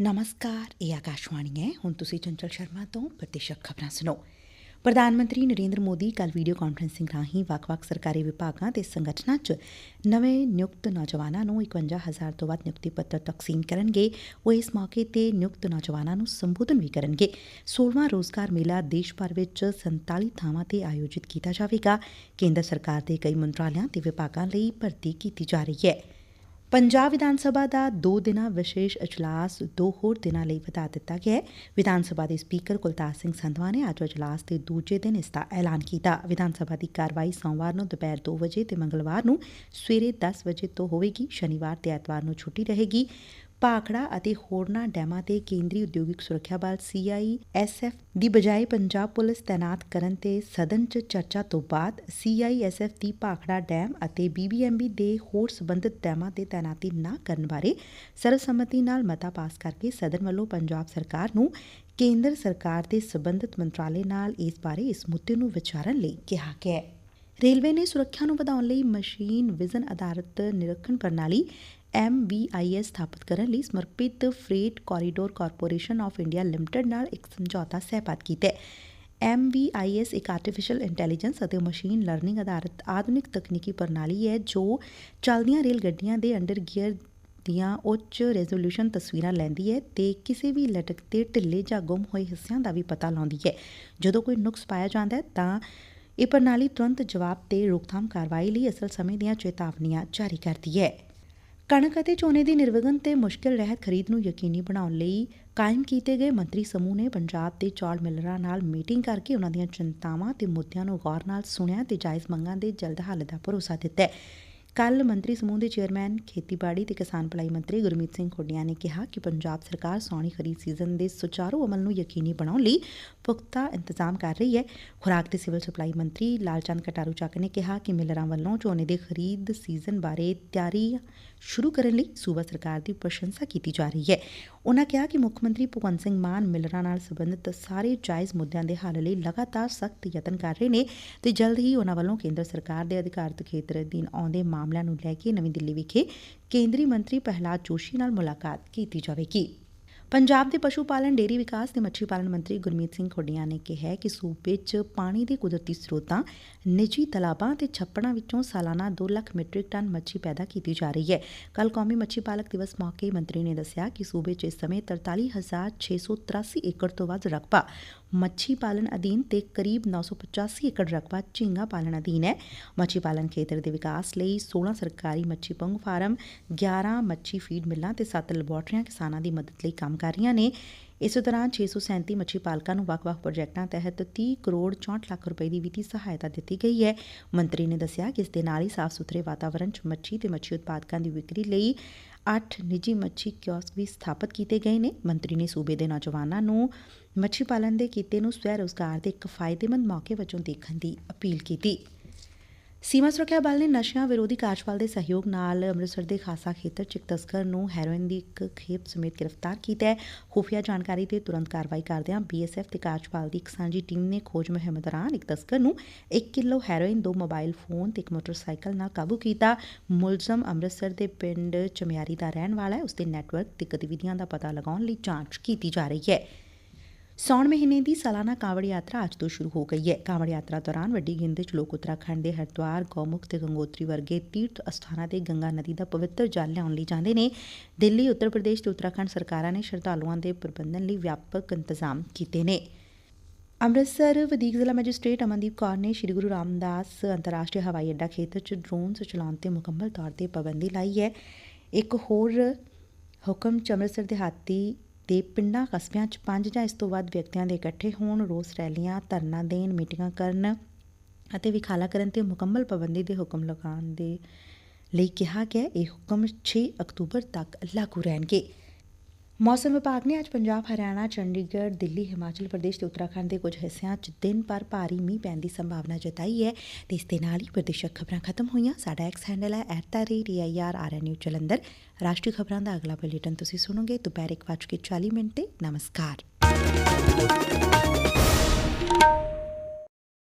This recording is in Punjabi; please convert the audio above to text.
ਨਮਸਕਾਰ ਇਹ ਆਕਾਸ਼ਵਾਣੀ ਹੈ ਹੁਣ ਤੁਸੀਂ ਚੰਚਲ ਸ਼ਰਮਾ ਤੋਂ ਪ੍ਰਤੀਸ਼ਕ ਖਬਰਾਂ ਸੁਣੋ ਪ੍ਰਧਾਨ ਮੰਤਰੀ ਨਰੇਂਦਰ ਮੋਦੀ ਕੱਲ ਵੀਡੀਓ ਕਾਨਫਰੰਸਿੰਗ ਰਾਹੀਂ ਵੱਖ-ਵੱਖ ਸਰਕਾਰੀ ਵਿਭਾਗਾਂ ਤੇ ਸੰਗਠਨਾਂ 'ਚ ਨਵੇਂ ਨਿਯੁਕਤ ਨੌਜਵਾਨਾਂ ਨੂੰ 51000 ਤੋਂ ਵੱਧ ਨਿਯੁਕਤੀ ਪੱਤਰ ਤਕਸੀਮ ਕਰਨਗੇ ਉਹ ਇਸ ਮੌਕੇ ਤੇ ਨਿਯੁਕਤ ਨੌਜਵਾਨਾਂ ਨੂੰ ਸੰਬੋਧਨ ਵੀ ਕਰਨਗੇ 16ਵਾਂ ਰੋਜ਼ਗਾਰ ਮੇਲਾ ਦੇਸ਼ ਭਰ ਵਿੱਚ 47 ਥਾਵਾਂ ਤੇ ਆਯੋਜਿਤ ਕੀਤਾ ਜਾਵੇਗਾ ਕੇਂਦਰ ਸਰਕਾਰ ਦੇ ਕਈ ਮੰਤਰਾਲਿਆਂ ਤੇ ਵਿਭਾਗਾਂ ਲਈ ਭਰਤੀ ਕੀਤੀ ਜਾ ਰਹੀ ਹੈ ਪੰਜਾਬ ਵਿਧਾਨ ਸਭਾ ਦਾ ਦੋ ਦਿਨਾਂ ਵਿਸ਼ੇਸ਼ ਅਜਲਾਸ ਦੋ ਹੋਰ ਦਿਨਾਂ ਲਈ ਵਧਾ ਦਿੱਤਾ ਗਿਐ ਵਿਧਾਨ ਸਭਾ ਦੇ ਸਪੀਕਰ ਕੁਲਤਾਰ ਸਿੰਘ ਸੰਧਵਾ ਨੇ ਅੱਜ ਅਜਲਾਸ ਦੇ ਦੂਜੇ ਦਿਨ ਇਸ ਦਾ ਐਲਾਨ ਕੀਤਾ। ਵਿਧਾਨ ਸਭਾ ਦੀ ਕਾਰਵਾਈ ਸੋਮਵਾਰ ਨੂੰ ਦੁਪਹਿਰ 2 ਵਜੇ ਤੇ ਮੰਗਲਵਾਰ ਨੂੰ ਸਵੇਰੇ 10 ਵਜੇ ਤੋਂ ਹੋਵੇਗੀ। ਸ਼ਨੀਵਾਰ ਤੇ ਐਤਵਾਰ ਨੂੰ ਛੁੱਟੀ ਰਹੇਗੀ। ਭਾਖੜਾ ਅਤੇ ਹੋਰਨਾਂ ਡੈਮਾਂ ਤੇ ਕੇਂਦਰੀ ਉਦਯੋਗਿਕ ਸੁਰੱਖਿਆ ਬਲ ਸੀਆਈਐਸਐਫ ਦੀ ਬਜਾਏ ਪੰਜਾਬ ਪੁਲਿਸ ਤੈਨਾਤ ਕਰਨ ਤੇ ਸਦਨ 'ਚ ਚਰਚਾ ਤੋਂ ਬਾਅਦ ਸੀਆਈਐਸਐਫ ਦੀ ਭਾਖੜਾ ਡੈਮ ਅਤੇ ਬੀਬੀਐਮਬੀ ਦੇ ਹੋਰ ਸਬੰਧਤ ਡੈਮਾਂ ਤੇ ਤੈਨਾਤੀ ਨਾ ਕਰਨ ਬਾਰੇ ਸਰਵਸੰਮਤੀ ਨਾਲ ਮਤਾ ਪਾਸ ਕਰਕੇ ਸਦਨ ਵੱਲੋਂ ਪੰਜਾਬ ਸਰਕਾਰ ਨੂੰ ਕੇਂਦਰ ਸਰਕਾਰ ਦੇ ਸਬੰਧਤ ਮੰਤਰਾਲੇ ਨਾਲ ਇਸ ਬਾਰੇ ਇਸ ਮੁੱਦੇ ਨੂੰ ਵਿਚਾਰਨ ਲਈ ਕਿਹਾ ਗਿਆ ਹੈ। ਰੇਲਵੇ ਨੇ ਸੁਰੱਖਿਆ ਨੂੰ ਵਧਾਉਣ ਲਈ ਮਸ਼ੀਨ ਵਿਜ਼ਨ ਆਧਾਰਿਤ ਨਿਰੀਖਣ ਪ੍ਰਣਾਲੀ MVIS ਸਥਾਪਿਤ ਕਰਨ ਲਈ ਸਮਰਪਿਤ freight corridor corporation of India limited ਨਾਲ ਇੱਕ ਸਮਝੌਤਾ ਸਹਿਪਾਤ ਕੀਤਾ ਹੈ। MVIS ਇੱਕ ਆਰਟੀਫੀਸ਼ੀਅਲ ਇੰਟੈਲੀਜੈਂਸ ਅਤੇ ਮਸ਼ੀਨ ਲਰਨਿੰਗ ਆਧਾਰਿਤ ਆਧੁਨਿਕ ਤਕਨੀਕੀ ਪ੍ਰਣਾਲੀ ਹੈ, ਜੋ ਚੱਲਦੀਆਂ ਰੇਲ ਗੱਡੀਆਂ ਦੇ ਅੰਡਰ ਗੀਅਰ ਦੀਆਂ ਉੱਚ ਰੈਜ਼ੋਲੂਸ਼ਨ ਤਸਵੀਰਾਂ ਲੈਂਦੀ ਹੈ ਤੇ ਕਿਸੇ ਵੀ ਲਟਕਦੇ ਢਿੱਲੇ ਜਾਂ ਗੁੰਮ ਹੋਏ ਹਿੱਸਿਆਂ ਦਾ ਵੀ ਪਤਾ ਲਾਉਂਦੀ ਹੈ। ਜਦੋਂ ਕੋਈ ਨੁਕਸ ਪਾਇਆ ਜਾਂਦਾ ਹੈ, ਤਾਂ ਇਹ ਪ੍ਰਣਾਲੀ ਤੁਰੰਤ ਜਵਾਬ ਤੇ ਰੋਕਥਾਮ ਕਾਰਵਾਈ ਲਈ ਅਸਲ ਸਮੇਂ ਦੀਆਂ ਚੇਤਾਵਨੀਆਂ ਜਾਰੀ ਕਰਦੀ ਹੈ। ਕਣਕ ਅਤੇ ਝੋਨੇ ਦੀ ਨਿਰਵਿਘਨ ਤੇ ਮੁਸ਼ਕਿਲ ਰਹਿਤ ਖਰੀਦ ਨੂੰ ਯਕੀਨੀ ਬਣਾਉਣ ਲਈ ਕਾਇਮ ਕੀਤੇ ਗਏ ਮੰਤਰੀ ਸਮੂਹ ਨੇ ਪੰਜਾਬ ਦੇ ਚੌਲ ਮਿਲਰਾਂ ਨਾਲ ਮੀਟਿੰਗ ਕਰਕੇ ਉਹਨਾਂ ਦੀਆਂ ਚਿੰਤਾਵਾਂ ਤੇ ਮੁੱਦਿਆਂ ਨੂੰ ਗੌਰ ਨਾਲ ਸੁਣਿਆ ਤੇ ਜਾਇਜ਼ ਮੰਗਾਂ ਦੇ ਜਲਦ ਹੱਲ ਦਾ ਭਰੋਸਾ ਦਿੱਤਾ ਹੈ। ਕੱਲ ਮੰਤਰੀ ਸਮੂਹ ਦੇ ਚੇਅਰਮੈਨ, ਖੇਤੀਬਾੜੀ ਤੇ ਕਿਸਾਨ ਭਲਾਈ ਮੰਤਰੀ ਗੁਰਮੀਤ ਸਿੰਘ ਖੁੱਡੀਆਂ ਨੇ ਕਿਹਾ ਕਿ ਪੰਜਾਬ ਸਰਕਾਰ ਸੌਣੀ ਖਰੀਦ ਸੀਜ਼ਨ ਦੇ ਸੁਚਾਰੂ ਅਮਲ ਨੂੰ ਯਕੀਨੀ ਬਣਾਉਣ ਲਈ ਪੁਖਤਾ ਇੰਤਜ਼ਾਮ ਕਰ ਰਹੀ ਹੈ। ਖੁਰਾਕ ਤੇ ਸਿਵਲ ਸਪਲਾਈ ਮੰਤਰੀ ਲਾਲਚੰਦ ਕਟਾਰੂ ਚੱਕ ਨੇ ਕਿਹਾ ਕਿ ਮਿਲਰਾਂ ਵੱਲੋਂ ਝੋਨੇ ਦੇ ਖਰੀਦ ਸੀਜ਼ਨ ਬਾਰੇ ਤਿਆਰੀ ਸ਼ੁਰੂ ਕਰਨ ਲਈ ਸੂਬਾ ਸਰਕਾਰ ਦੀ ਪ੍ਰਸ਼ੰਸਾ ਕੀਤੀ ਜਾ ਰਹੀ ਹੈ। ਉਨੂਾ ਕਿਹਾ ਕਿ ਮੁੱਖ ਮੰਤਰੀ ਭਗਵੰਤ ਸਿੰਘ ਮਾਨ ਮਿਲਰਾਂ ਨਾਲ ਸਬੰਧਤ ਸਾਰੇ ਜਾਇਜ਼ ਮੁੱਦਿਆਂ ਦੇ ਹੱਲ ਲਈ ਲਗਾਤਾਰ ਸਖਤ ਯਤਨ ਕਰ ਰਹੇ ਨੇ ਤੇ ਜਲਦ ਹੀ ਉਨ੍ਹਾਂ ਵੱਲੋਂ ਕੇਂਦਰ ਸਰਕਾਰ ਦੇ ਅਧਿਕਾਰਤ ਖੇਤਰ ਅਧੀਨ ਆਉਂਦੇ ਮਾਮਲਿਆਂ ਨੂੰ ਲੈ ਕੇ ਨਵੀਂ ਦਿੱਲੀ ਵਿਖੇ ਕੇਂਦਰੀ ਮੰਤਰੀ ਪ੍ਰਹਲਾਦ ਜੋਸ਼ੀ ਨਾਲ ਮੁਲਾਕਾਤ ਕੀਤੀ ਜਾਵੇਗੀ। ਪੰਜਾਬ ਦੇ ਪਸ਼ੂ ਪਾਲਣ, ਡੇਅਰੀ ਵਿਕਾਸ ਤੇ ਮੱਛੀ ਪਾਲਣ ਮੰਤਰੀ ਗੁਰਮੀਤ ਸਿੰਘ ਖੁੱਡੀਆਂ ਨੇ ਕਿਹਾ ਕਿ ਸੂਬੇ 'ਚ ਪਾਣੀ ਦੇ ਕੁਦਰਤੀ ਸਰੋਤਾਂ, ਨਿੱਜੀ ਤਲਾਬਾਂ ਤੇ ਛੱਪੜਾਂ ਵਿੱਚੋਂ ਸਾਲਾਨਾ 2 ਲੱਖ ਮੀਟ੍ਰਿਕ ਟਨ ਮੱਛੀ ਪੈਦਾ ਕੀਤੀ ਜਾ ਰਹੀ ਹੈ। ਕੱਲ ਕੌਮੀ ਮੱਛੀ ਪਾਲਕ ਦਿਵਸ ਮੌਕੇ ਮੰਤਰੀ ਨੇ ਦੱਸਿਆ ਕਿ ਸੂਬੇ 'ਚ ਇਸ ਸਮੇਂ 43683 ਏਕੜ ਤੋਂ ਵੱਧ ਰਕਬਾ ਮੱਛੀ ਪਾਲਣ ਅਧੀਨ ਤੇ ਕਰੀਬ 985 ਏਕੜ ਰਕਬਾ ਝੀਂਗਾ ਪਾਲਣ ਅਧੀਨ ਹੈ। ਮੱਛੀ ਪਾਲਣ ਖੇਤਰ ਦੇ ਵਿਕਾਸ ਲਈ 16 ਸਰਕਾਰੀ ਮੱਛੀ ਪੰਗ ਫਾਰਮ 11 ਮੱਛੀ ਫੀਡ ਮਿੱਲਾਂ ਤੇ 7 ਲੈਬੋਰਟਰੀਆਂ ਕਿਸਾਨਾਂ ਦੀ ਮਦਦ ਲਈ ਕੰਮ ਕਰ ਰਹੀਆਂ ਨੇ। ਇਸ ਦੌਰਾਨ 637 ਮੱਛੀ ਪਾਲਕਾਂ ਨੂੰ ਵੱਖ-ਵੱਖ ਪ੍ਰੋਜੈਕਟਾਂ ਤਹਿਤ 30 ਕਰੋੜ 64 ਲੱਖ ਰੁਪਏ ਦੀ ਵਿੱਤੀ ਸਹਾਇਤਾ ਦਿੱਤੀ ਗਈ ਹੈ। ਮੰਤਰੀ ਨੇ ਦੱਸਿਆ ਕਿ ਇਸ ਦੇ ਨਾਲ ਹੀ ਸਾਫ਼ ਸੁਥਰੇ ਵਾਤਾਵਰਣ 'ਚ ਮੱਛੀ ਤੇ ਮੱਛੀ ਉਤਪਾਦਕਾਂ ਦੀ ਵਿਕਰੀ ਲਈ ਅੱਠ ਨਿੱਜੀ ਮੱਛੀ ਕਿਓਸਕ ਵੀ ਸਥਾਪਿਤ ਕੀਤੇ ਗਏ ਨੇ। ਮੰਤਰੀ ਨੇ ਸੂਬੇ ਦੇ ਨੌਜਵਾਨਾਂ ਨੂੰ ਮੱਛੀ ਪਾਲਣ ਦੇ ਕਿੱਤੇ ਨੂੰ ਸਵੈ ਰੋਜ਼ਗਾਰ ਦੇ ਇੱਕ ਫਾਇਦੇਮੰਦ ਮੌਕੇ ਵਜੋਂ ਦੇਖਣ ਦੀ ਅਪੀਲ ਕੀਤੀ। ਸੀਮਾ ਸੁਰੱਖਿਆ ਬਲ ਨੇ ਨਸ਼ਿਆਂ ਵਿਰੋਧੀ ਕਾਰਜਪਾਲ ਦੇ ਸਹਿਯੋਗ ਨਾਲ ਅੰਮ੍ਰਿਤਸਰ ਦੇ ਖਾਸਾ ਖੇਤਰ ਚ ਇੱਕ ਤਸਕਰ ਨੂੰ ਹੈਰੋਇਨ ਦੀ ਇੱਕ ਖੇਪ ਸਮੇਤ ਗ੍ਰਿਫਤਾਰ ਕੀਤਾ ਹੈ। ਖੁਫੀਆ ਜਾਣਕਾਰੀ ਤੇ ਤੁਰੰਤ ਕਾਰਵਾਈ ਕਰਦਿਆਂ ਬੀਐਸਐਫ ਤੇ ਕਾਰਜਪਾਲ ਦੀ ਇੱਕ ਸਾਂਝੀ ਟੀਮ ਨੇ ਖੋਜ ਮੁਹਿੰਮ ਦੌਰਾਨ ਇੱਕ ਤਸਕਰ ਨੂੰ 1 ਕਿਲੋ ਹੈਰੋਇਨ, ਦੋ ਮੋਬਾਈਲ ਫੋਨ ਤੇ ਇੱਕ ਮੋਟਰਸਾਈਕਲ ਨਾਲ ਕਾਬੂ ਕੀਤਾ। ਮੁਲਜ਼ਮ ਅੰਮ੍ਰਿਤਸਰ ਦੇ ਪਿੰਡ ਚਮਿਆਰੀ ਦਾ ਰਹਿਣ ਵਾਲਾ ਹੈ। ਉਸ ਦੇ ਨੈਟਵਰਕ ਤੇ ਗਤੀਵਿਧੀਆਂ ਦਾ ਪਤਾ ਲਗਾਉਣ ਲਈ ਜਾਂਚ ਕੀਤੀ ਜਾ ਰਹੀ ਹੈ। ਸੌਣ ਮਹੀਨੇ ਦੀ ਸਾਲਾਨਾ ਕਾਂਵੜ ਯਾਤਰਾ ਅੱਜ ਤੋਂ ਸ਼ੁਰੂ ਹੋ ਗਈ ਹੈ। ਕਾਂਵੜ ਯਾਤਰਾ ਦੌਰਾਨ ਵੱਡੀ ਗਿਣਤੀ 'ਚ ਲੋਕ ਉੱਤਰਾਖੰਡ ਦੇ ਹਰਿਦੁਆਰ, ਗੌਮੁਖ ਤੇ ਗੰਗੋਤਰੀ ਵਰਗੇ ਤੀਰਥ ਅਸਥਾਨਾਂ ਤੇ ਗੰਗਾ ਨਦੀ ਦਾ ਪਵਿੱਤਰ ਜਲ ਲਿਆਉਣ ਲਈ ਜਾਂਦੇ ਨੇ। ਦਿੱਲੀ, ਉੱਤਰ ਪ੍ਰਦੇਸ਼ ਤੇ ਉੱਤਰਾਖੰਡ ਸਰਕਾਰਾਂ ਨੇ ਸ਼ਰਧਾਲੂਆਂ ਦੇ ਪ੍ਰਬੰਧਨ ਲਈ ਵਿਆਪਕ ਇੰਤਜ਼ਾਮ ਕੀਤੇ ਨੇ। ਅੰਮ੍ਰਿਤਸਰ ਵਧੀਕ ਜ਼ਿਲ੍ਹਾ ਮੈਜਿਸਟ੍ਰੇਟ ਅਮਨਦੀਪ ਕੌਰ ਨੇ ਸ੍ਰੀ ਗੁਰੂ ਰਾਮਦਾਸ ਅੰਤਰਰਾਸ਼ਟਰੀ ਹਵਾਈ ਅੱਡਾ ਖੇਤਰ 'ਚ ਡਰੋਨਸ ਚਲਾਉਣ ਤੇ ਮੁਕੰਮਲ ਤੌਰ ਤੇ ਪਾਬੰਦੀ ਲਾਈ ਹੈ। ਇੱਕ ਹੋਰ ਹੁਕਮ 'ਚ ਅੰਮ੍ਰਿਤਸਰ ਦਿਹਾਤੀ ਦੇ ਪਿੰਡਾਂ ਕਸਬਿਆਂ 'ਚ ਪੰਜ ਜਾਂ ਇਸ ਤੋਂ ਵੱਧ ਵਿਅਕਤੀਆਂ ਦੇ ਇਕੱਠੇ ਹੋਣ, ਰੋਸ ਰੈਲੀਆਂ, ਧਰਨਾ ਦੇਣ, ਮੀਟਿੰਗਾਂ ਕਰਨ ਅਤੇ ਵਿਖਾਲਾ ਕਰਨ ਤੇ ਮੁਕੰਮਲ ਪਾਬੰਦੀ ਦੇ ਹੁਕਮ ਲਗਾਉਣ ਦੇ ਲਈ ਕਿਹਾ ਗਿਆ। ਇਹ ਹੁਕਮ 6 ਅਕਤੂਬਰ ਤੱਕ ਲਾਗੂ ਰਹਿਣਗੇ। ਮੌਸਮ ਵਿਭਾਗ ਨੇ ਅੱਜ ਪੰਜਾਬ, ਹਰਿਆਣਾ, ਚੰਡੀਗੜ੍ਹ, ਦਿੱਲੀ, ਹਿਮਾਚਲ ਪ੍ਰਦੇਸ਼ ਤੇ ਉੱਤਰਾਖੰਡ ਦੇ ਕੁਝ ਹਿੱਸਿਆਂ 'ਚ ਦਿਨ ਭਰ ਭਾਰੀ ਮੀਂਹ ਪੈਣ ਦੀ ਸੰਭਾਵਨਾ ਜਤਾਈ ਹੈ ਤੇ ਇਸ ਦੇ ਨਾਲ ਹੀ ਪ੍ਰਦੇਸ਼ਕ ਖਬਰਾਂ ਖਤਮ ਹੋਈਆਂ। ਸਾਡਾ ਐਕਸ ਹੈਂਡਲ ਹੈ @reair ਜਲੰਧਰ। ਰਾਸ਼ਟਰੀ ਖਬਰਾਂ ਦਾ ਅਗਲਾ ਬੁਲੇਟਿਨ ਤੁਸੀਂ ਸੁਣੋਗੇ। ਦੁਪਹਿਰ 1:40 ਮਿੰਟ ਤੇ ਨਮਸਕਾਰ।